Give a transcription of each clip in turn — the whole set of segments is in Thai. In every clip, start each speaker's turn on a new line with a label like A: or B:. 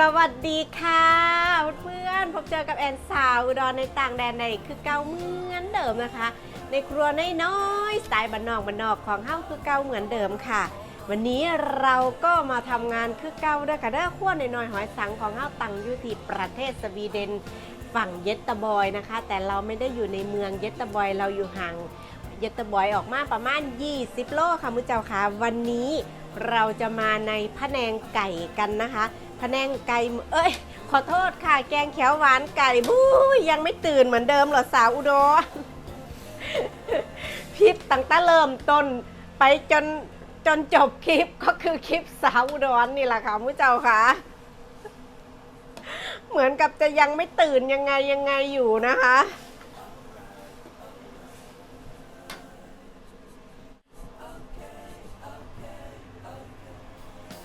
A: สวัสดีค่ะ เพื่อนพบเจอกับแอนสาวอุดรในต่างแดนในคือเก่าเหมือนเดิมนะคะ ในครัวน้อยๆสไตล์บ้านนอกบ้านนอกของเฮ้าคือเก่าเหมือนเดิมค่ะ วันนี้เราก็มาทำงานคือเก่าด้วยค่ะเด้อขั้วหน่อยๆหอยสังของเฮ้าตังอยู่ที่ประเทศสวีเดนฝั่งเยตเตอร์บอยนะคะ แต่เราไม่ได้อยู่ในเมืองเยตเตอร์บอยเราอยู่ห่างเยตเตอร์บอยออกมาประมาณ 20 โลค่ะมุเจ้าค่ะวันนี้ เราจะมาในพะแนงไก่กันนะคะพะแนงไก่เอ้ย ขอโทษค่ะ แกงเขียวหวานไก่บู้ยังไม่ตื่นเหมือนเดิมเหรอสาวอุดรพิษตั้งแต่เริ่มต้นไปจนจนจบคลิปก็คือคลิปสาวอุดรนี่แหละค่ะมุอเจ้าค่ะ เหมือนกับจะยังไม่ตื่นยังไงยังไงอยู่นะคะ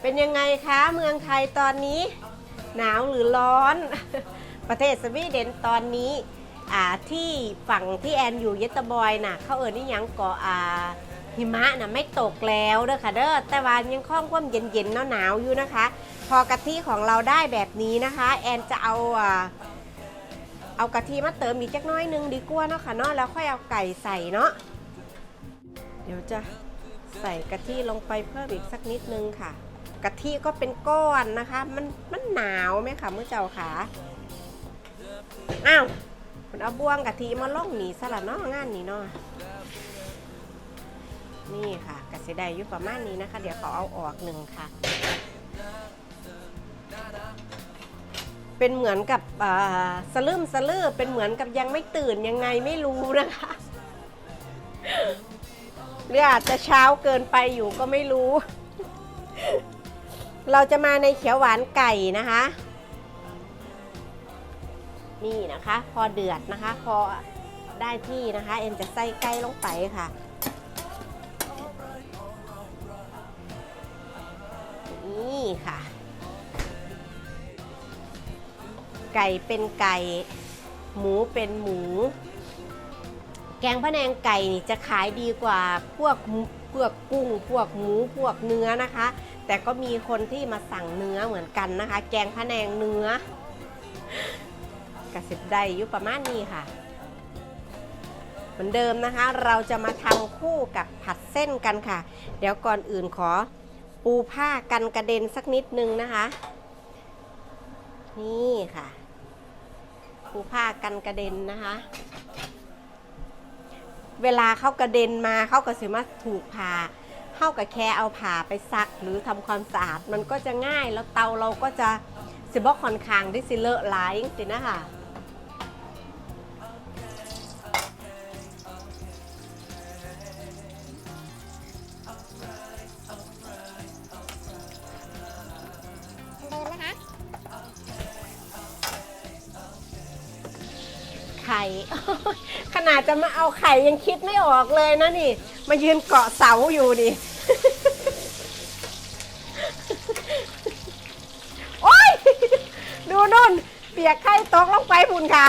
A: เป็นยังไงคะเมืองไทยตอนนี้ หนาวหรือร้อน ประเทศสวีเดนตอนนี้อ่าที่ฝั่งที่แอนอยู่เยตเตอร์บอยน่ะเขาเอ่ยนี่ยังเกาะอ่าหิมะน่ะไม่ตกแล้วเด้อค่ะเด้อแต่ว่ายังคล่องความเย็นๆหนาวๆอยู่นะคะ พอกะทิของเราได้แบบนี้นะคะ แอนจะเอาอ่าเอากะทิมาเติมอีกจักน้อยนึงดีกว่าเนาะค่ะเนาะแล้วค่อยเอาไก่ใส่เนาะเดี๋ยวจะใส่กะทิลงไปเพิ่มอีกสักนิดนึงค่ะ กะทิก็เป็นก้อนนะคะ มันมันหนาวไหมคะเมื่อเจ้าขาอ้าวมันเอาบ่วงกะทิมาล่องหนีสละเนาะงานนี้เนาะนี่ค่ะกะเสไดอยู่ประมาณนี้นะคะ เดี๋ยวเขาเอาออกหนึ่งค่ะ เป็นเหมือนกับอ่าสลืมสลือเป็นเหมือนกับยังไม่ตื่นยังไงไม่รู้นะคะหรืออาจจะเช้าเกินไปอยู่ก็ไม่รู้ เราจะมาในเขียวหวานไก่นะคะ นี่นะคะ พอเดือดนะคะ พอได้ที่นะคะ เอ็นจะใส่ไก่ลงไปค่ะ นี่ค่ะ ไก่เป็นไก่ หมูเป็นหมู แกงพะแนงไก่นี่จะขายดีกว่าพวกพวกกุ้ง พวกหมู พวกเนื้อนะคะ แต่ก็มีคนที่มาสั่งเนื้อเหมือนกันนะคะ แกงพะแนงเนื้อกระสิบได้ยู่ประมาณนี้ค่ะ เหมือนเดิมนะคะ เราจะมาทำคู่กับผัดเส้นกันค่ะ เดี๋ยวก่อนอื่นขอปูผ้ากันกระเด็นสักนิดนึงนะคะ นี่ค่ะ ปูผ้ากันกระเด็นนะคะ เวลาเขากระเด็นมาเขาก็สิมาถูกผ่า เข้ากับแค่เอาผ่าไปซักหรือทำความสะอาดมันก็จะง่ายแล้วเตาเราก็จะสิบอกค่อนข้างที่สิเลอะหลายจริงๆนะคะไข่ ขนาดจะมาเอาไข่ยังคิดไม่ออกเลยนะนี่ มายืนเกาะเสาอยู่นี่ โอ๊ยดูนุ่น เปียกไข่ตกลงไปบุญค่ะ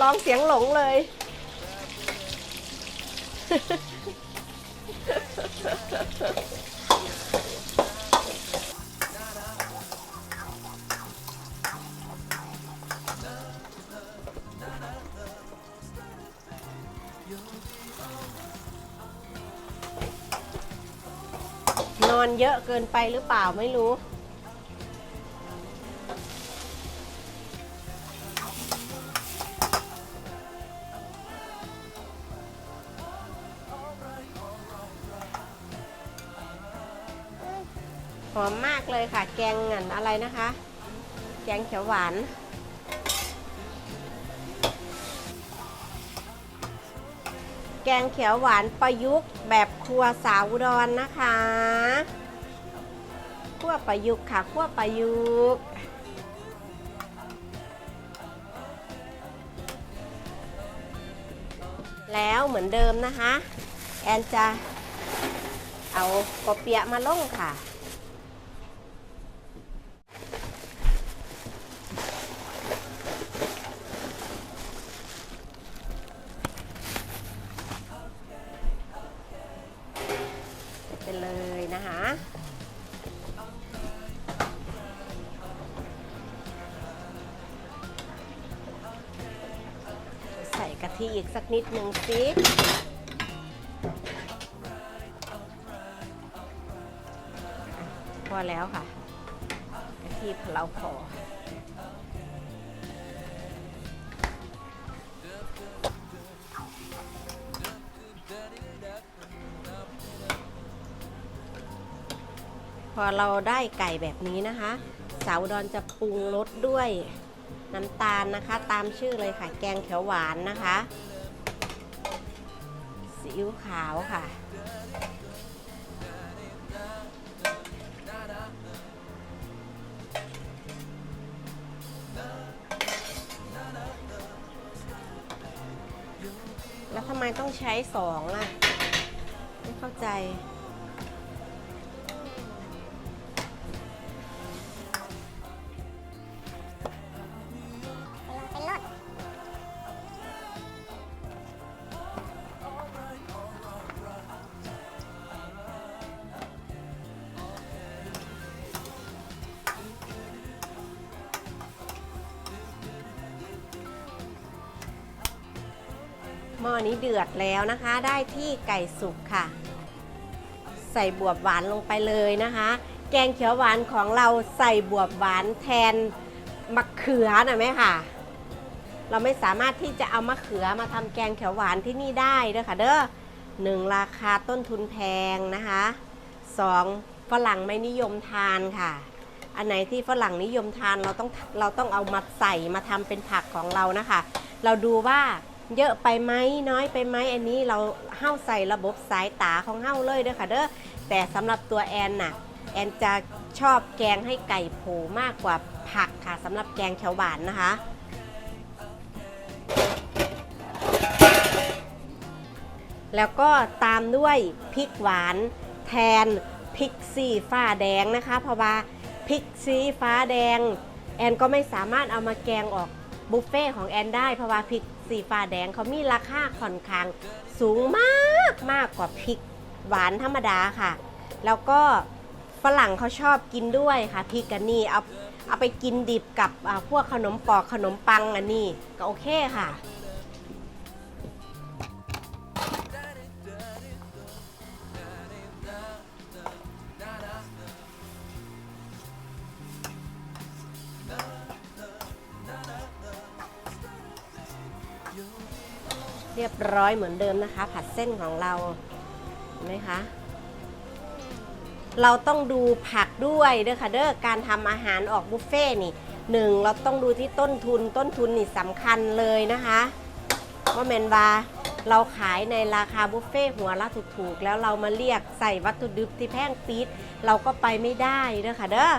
A: ร้องเสียงหลงเลยน อนเยอะเกินไปหรือเปล่าไม่รู้ หอมมากเลยค่ะ แกงเงินอะไรนะคะ แกงเขียวหวาน กงเขียวหวานประยุกต์แบบครัวสาวอุดรนะคะคั่วประยุกต์ค่ะคั่วประยุกต์แล้วเหมือนเดิมนะคะ แอนจะเอากบเปียะมาล่งค่ะ นิดหนึ่งสิพอแล้วค่ะกะทิเราพอพอเราได้ไก่แบบนี้นะคะ สาวดอนจะปรุงรสด้วยน้ำตาลนะคะ ตามชื่อเลยค่ะ แกงเขียวหวานนะคะ ซีอิ๊วขาวค่ะ แล้วทำไมต้องใช้สองอะ ไม่เข้าใจ
B: อน
A: นี้เดือดแล้วนะคะ ได้ที่ไก่สุกค่ะ ใส่บวบหวานลงไปเลยนะคะ แกงเขียวหวานของเราใส่บวบหวานแทนมะเขือนะไหมค่ะ เราไม่สามารถที่จะเอามะเขือมาทำแกงเขียวหวานที่นี่ได้เด้อค่ะ เด้อหนึ่งราคาต้นทุนแพงนะคะสองฝรั่งไม่นิยมทานค่ะอันไหนที่ฝรั่งนิยมทานเราต้องเราต้องเอามาใส่มาทำเป็นผักของเรานะคะ เราดูว่า เยอะไปไหมน้อยไปไหมอันนี้เราเห้าใส่ระบบสายตาของเห้าเลยเด้อค่ะเด้อแต่สำหรับตัวแอนน่ะแอนจะชอบแกงให้ไก่โผมากกว่าผักค่ะสำหรับแกงเขียวหวานนะคะ แล้วก็ตามด้วยพริกหวานแทนพริกซีฟ้าแดงนะคะ เพราะว่าพริกซีฟ้าแดง แอนก็ไม่สามารถเอามาแกงออก บุฟเฟ่ของแอนได้เพราะว่าพริกสีฟ้าแดงเขามีราคาค่อนข้างสูงมากมากกว่าพริกหวานธรรมดาค่ะ แล้วก็ฝรั่งเขาชอบกินด้วยค่ะพริกกันนี่เอาเอาไปกินดิบกับพวกขนมปอกขนมปังอันนี้ก็โอเคค่ะ ร้อยเหมือนเดิมนะคะ ผัดเส้นของเราเห็นไหมคะเราต้องดูผักด้วยเด้อค่ะเด้อการทำอาหารออกบุฟเฟ่นี่หนึ่งเราต้องดูที่ต้นทุนต้นทุนนี่สำคัญเลยนะคะว่าแมนวาเราขายในราคาบุฟเฟ่หัวละถูกๆแล้วเรามาเรียกใส่วัตถุดิบที่แพงปี๊ดเราก็ไปไม่ได้เด้อค่ะเด้อ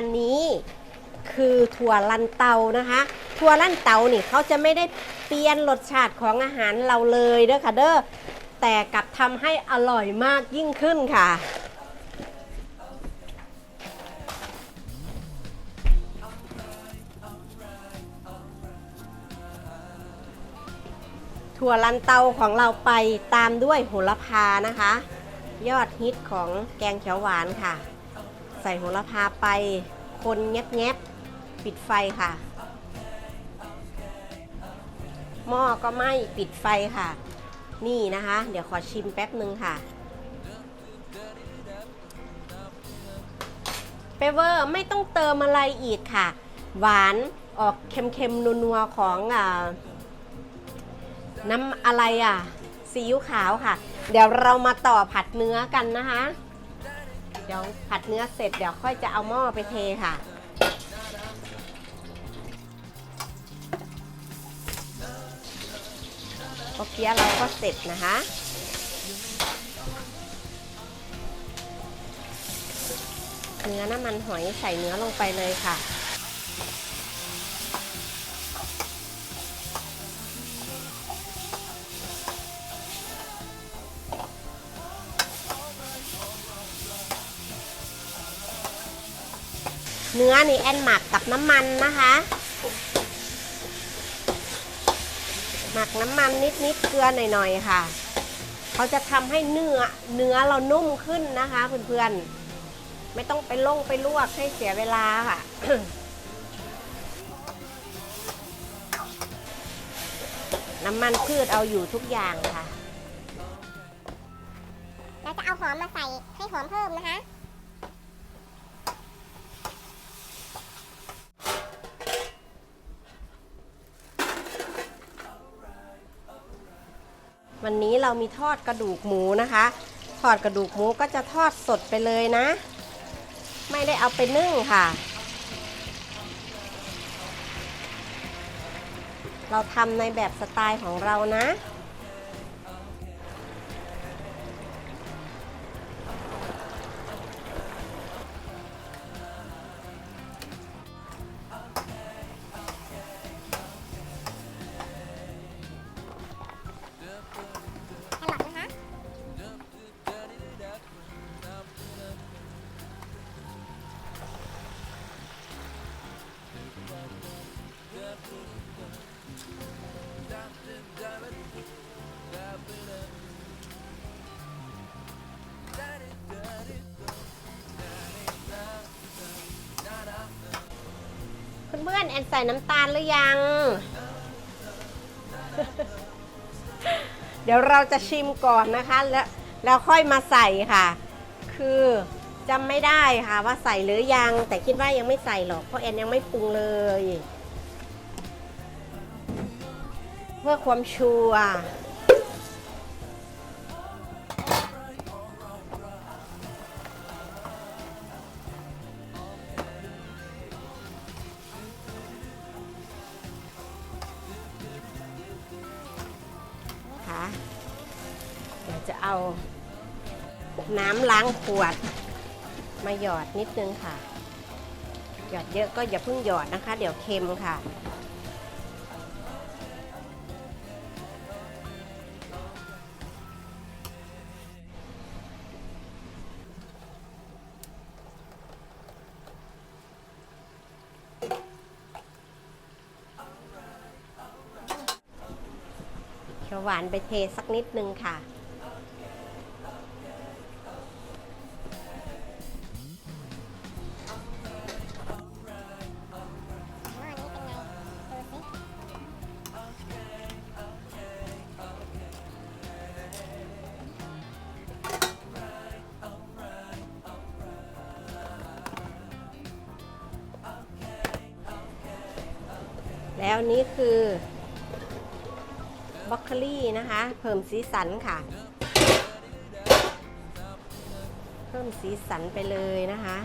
B: อันนี้คื
A: อถั่วลันเตานะคะ ถั่วลันเตานี่เขาจะไม่ได้เปลี่ยนรสชาติของอาหารเราเลยเด้อค่ะเด้อแต่กลับทำให้อร่อยมากยิ่งขึ้นค่ะถั่วลันเตาของเราไปตามด้วยโหระพานะคะ ยอดฮิตของแกงเขียวหวานค่ะ ใส่โหระพาไป คนแงบๆ ปิดไฟค่ะ หม้อก็ไหม้ปิดไฟค่ะ นี่นะคะ เดี๋ยวขอชิมแป๊บหนึ่งค่ะเปเวอร์ไม่ต้องเติมอะไรอีกค่ะ หวานออกเค็มๆ นัวๆ ของอน้ำอะไรอะซีอิ๊วขาวค่ะ เดี๋ยวเรามาต่อผัดเนื้อกันนะคะ เดี๋ยวผัดเนื้อเสร็จเดี๋ยวค่อยจะเอาหม้อไปเทค่ะ โอเคเราก็เสร็จนะคะเนื้อน้ำมันหอยใส่เนื้อลงไปเลยค่ะ เนื้อนี่แอนหมักกับน้ำมันนะคะ หมักน้ำมันนิดๆเกลือหน่อยๆค่ะ เขาจะทำให้เนื้อเนื้อเรานุ่มขึ้นนะคะเพื่อนๆ ไม่ต้องไปลงไปลวกให้เสียเวลาค่ะน้ำมันพืชเอาอยู่ทุกอย่างค่ะ
B: เราจะเอาหอมมาใส่ให้หอมเพิ่มนะคะ
A: วันนี้เรามีทอดกระดูกหมูนะคะ ทอดกระดูกหมูก็จะทอดสดไปเลยนะ ไม่ได้เอาไปนึ่งค่ะ เราทำในแบบสไตล์ของเรานะ
B: อน
A: ๆแอนใส่น้ำตาลหรือยัง เดี๋ยวเราจะชิมก่อนนะคะแล้วแล้วค่อยมาใส่ค่ะ คือจำไม่ได้ค่ะว่าใส่หรือยัง แต่คิดว่ายังไม่ใส่หรอกเพราะแอนยังไม่ปรุงเลย เพื่อความชัวร์ ขวดมาหยอดนิดนึงค่ะ หยอดเยอะก็อย่าเพิ่งหยอดนะคะ เดี๋ยวเค็มค่ะเขียวหวานไปเทสักนิดนึงค่ะ แล้วนี่คือบล็อกโคลี่นะคะ เพิ่มสีสันค่ะ เพิ่มสีสันไปเลยนะคะ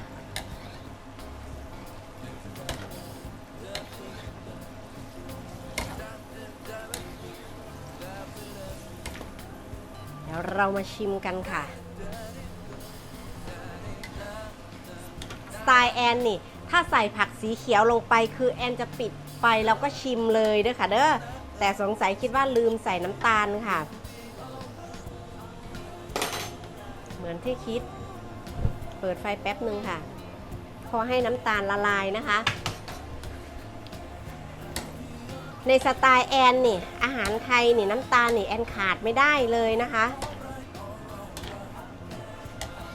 A: เดี๋ยวเรามาชิมกันค่ะสไตล์แอนนี่ ถ้าใส่ผักสีเขียวลงไปคือแอนจะปิด ไฟแล้วก็ชิมเลยเด้อค่ะเด้อแต่สงสัยคิดว่าลืมใส่น้ำตาลค่ะ เหมือนที่คิด เปิดไฟแป๊บหนึ่งค่ะ พอให้น้ำตาลละลายนะคะ ในสไตล์แอนนี่ อาหารไทยนี่น้ำตาลนี่แอนขาดไม่ได้เลยนะคะ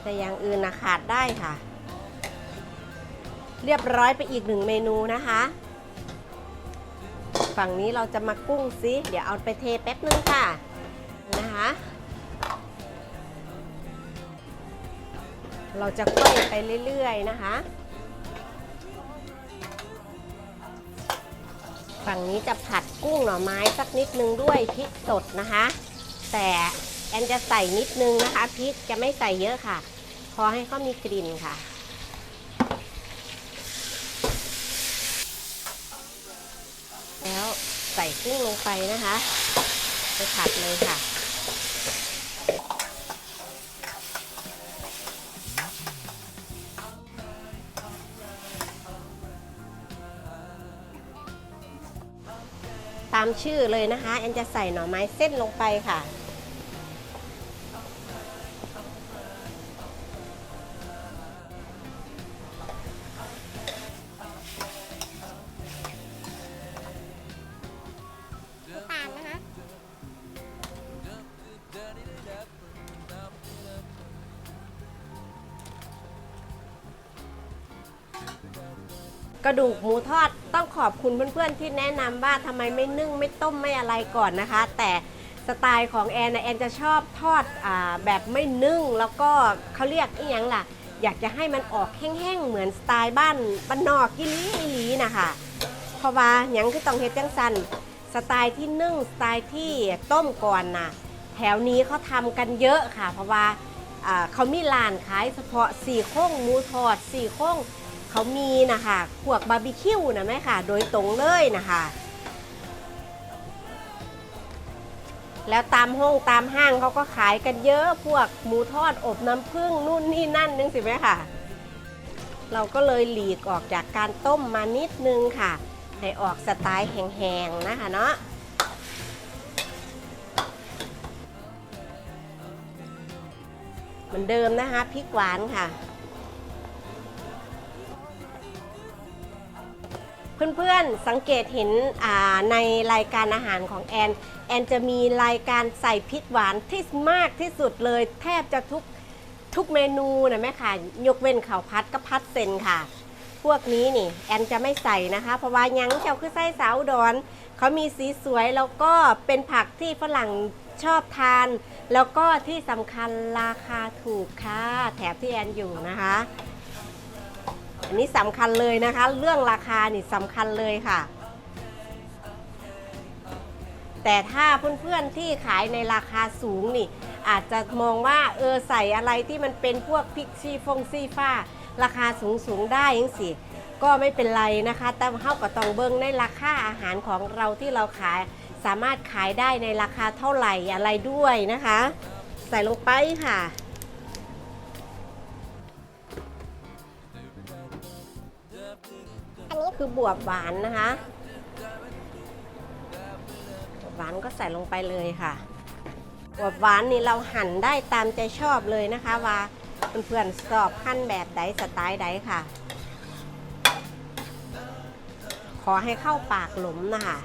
A: แต่อย่างอื่นนะขาดได้ค่ะเรียบร้อยไปอีกหนึ่งเมนูนะคะ ฝั่งนี้เราจะมากุ้งซิเดี๋ยวเอาไปเทแป๊บนึงค่ะนะคะเราจะค่อยไปเรื่อยๆนะคะ ฝั่งนี้จะผัดกุ้งหน่อไม้สักนิดนึงด้วยพริกสดนะคะ แต่แอนจะใส่นิดนึงนะคะพริกจะไม่ใส่เยอะค่ะ พอให้เขามีกลิ่นค่ะ แล้วใส่ กุ้งลงไปนะคะ ไปผัดเลยค่ะ ตามชื่อเลยนะคะ แอนจะใส่หน่อไม้เส้นลงไปค่ะ ระดูกหมูทอดต้องขอบคุณเพื่อนๆที่แนะนำว่าทำไมไม่นึ่งไม่ต้มไม่อะไรก่อนนะคะ แต่สไตล์ของแอนนะแอนจะชอบทอดอาแบบไม่นึ่งแล้วก็เขาเรียกอีหยังล่ะ อยากจะให้มันออกแห้งๆเหมือนสไตล์บ้านบ้านนอกกิลีอีหลีนะคะเพราะว่าหยังคือต้องเฮ็ดจังสันสไตล์ที่นึ่งสไตล์ที่ต้มก่อนนะแถวนี้เขาทำกันเยอะค่ะ เพราะว่าอ่าเขามีร้านขายเฉพาะสี่โค้งหมูทอดสี่โค้ง เขามีนะคะพวกบาร์บีคิวนะแม่ค่ะ โดยตรงเลยนะคะ แล้วตามห้องตามห้างเขาก็ขายกันเยอะพวกหมูทอดอบน้ำผึ้งนู่นนี่นั่นนึงสิแม่ค่ะ เราก็เลยหลีกออกจากการต้มมานิดนึงค่ะ ให้ออกสไตล์แห้งๆนะคะเนาะเหมือนเดิมนะคะพริกหวานค่ะ เพื่อนๆสังเกตเห็นในรายการอาหารของแอน แอนจะมีรายการใส่พริกหวานที่มากที่สุดเลย แทบจะทุกทุกเมนูนะแม่ค่ะ ยกเว้นข้าวพัดกับพัดเซนค่ะ พวกนี้นี่แอนจะไม่ใส่นะคะ เพราะว่ายังเจ้าคือไส้สาวดอนเขามีสีสวยแล้วก็เป็นผักที่ฝรั่งชอบทาน แล้วก็ที่สำคัญราคาถูกค่ะ แถบที่แอนอยู่นะคะ อันนี้สำคัญเลยนะคะ เรื่องราคานี่สำคัญเลยค่ะ แต่ถ้าเพื่อนๆที่ขายในราคาสูงนี่ อาจจะมองว่าเออใส่อะไรที่มันเป็นพวกพริกชีฟงซี่ฟ้า ราคาสูงสูงๆได้ยังสิก็ไม่เป็นไรนะคะ แต่เท่ากับตองเบิ้งในราคาอาหารของเราที่เราขายสามารถขายได้ในราคาเท่าไหร่อะไรด้วยนะคะ ใส่ลงไปค่ะ คือบวบหวานนะคะบวบหวานก็ใส่ลงไปเลยค่ะ บวบหวานนี่เราหั่นได้ตามใจชอบเลยนะคะว่าเพื่อนๆสอบขั้นแบบใดสไตล์ใดค่ะ ขอให้เข้าปากหลุมนะคะ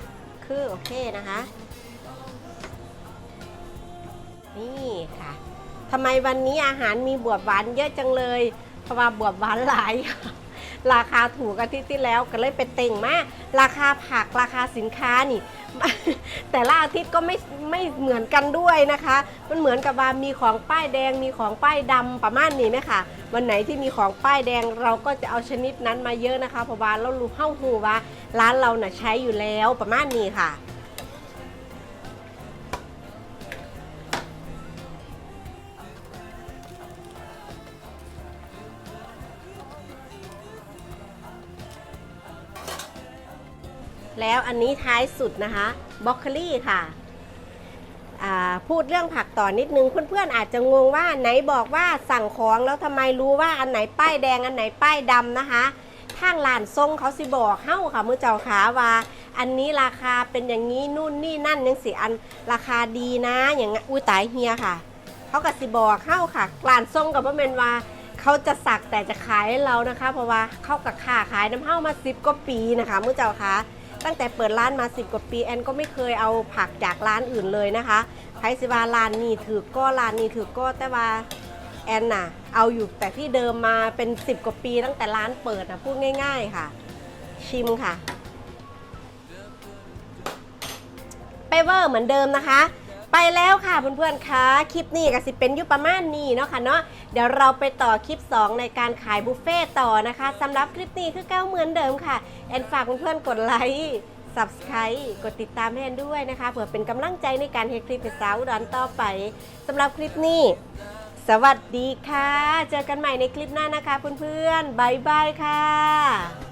A: คือโอเคนะคะ นี่ค่ะทำไมวันนี้อาหารมีบวบหวานเยอะจังเลย เพราะว่าบวบหวานหลาย ราคาถูกอาทิตย์ที่แล้วก็เลยเป็นเต่งมาก ราคาผักราคาสินค้านี่ แต่ละอาทิตย์ก็ไม่ไม่เหมือนกันด้วยนะคะ มันเหมือนกับว่ามีของป้ายแดงมีของป้ายดำประมาณนี้ไหมคะวันไหนที่มีของป้ายแดงเราก็จะเอาชนิดนั้นมาเยอะนะคะเพราะว่าเรารู้เข้าหูว่าร้านเราน่ะใช้อยู่แล้วประมาณนี้ค่ะ แล้วอันนี้ท้ายสุดนะคะบล็อกโคลี่ค่ะพูดเรื่องผักต่อนิดนึงเพื่อนๆอาจจะงงว่าไหนบอกว่าสั่งของแล้วทำไมรู้ว่าอันไหนป้ายแดงอันไหนป้ายดำนะคะทางร้านทรงเขาสิบอกเฮ้าค่ะมือเจ้าขาว่า อันนี้ราคาเป็นอย่างนี้นู่นนี่นั่นยังสิอันราคาดีนะอย่างงั้อุ้ยตายเฮียค่ะ เขาก็สิบอกเฮ้าค่ะร้านทรงกับว่าเป็นว่าเขาจะสักแต่จะขายให้เรานะคะ เพราะว่าเข้ากับค่าขายน้ำเฮ้ามาสิบกว่าปีนะคะมือเจ้าคะ ตั้งแต่เปิดร้านมา 10 กว่าปีแอนก็ไม่เคยเอาผักจากร้านอื่นเลยนะคะไพสิวาร้านนี้ถือก็ร้านนี้ถือก็แต่ว่าแอนน่ะ เอาอยู่แต่ที่เดิมมาเป็น 10 กว่าปีตั้งแต่ร้านเปิดนะพูดง่าย ๆค่ะ ชิมค่ะไปเวอร์เหมือนเดิมนะคะ ไปแล้วค่ะเพื่อนๆคะคลิปนี้ก็สิเป็นอยุประมาณนี้เนาะค่ะเนาะเดี๋ยวเราไปต่อคลิป 2 ในการขายบุฟเฟ่ต่อนะคะสำหรับคลิปนี้คือเก้าเหมือนเดิมค่ะ แอนฝากเพื่อนๆกดไลค์ subscribe กดติดตามแอนด้วยนะคะเผื่อเป็นกำลังใจในการเฮคลิปสาวดอุดรต่อไปสำหรับคลิปนี้ สวัสดีค่ะ เจอกันใหม่ในคลิปหน้านะคะเพื่อนๆบายบายค่ะ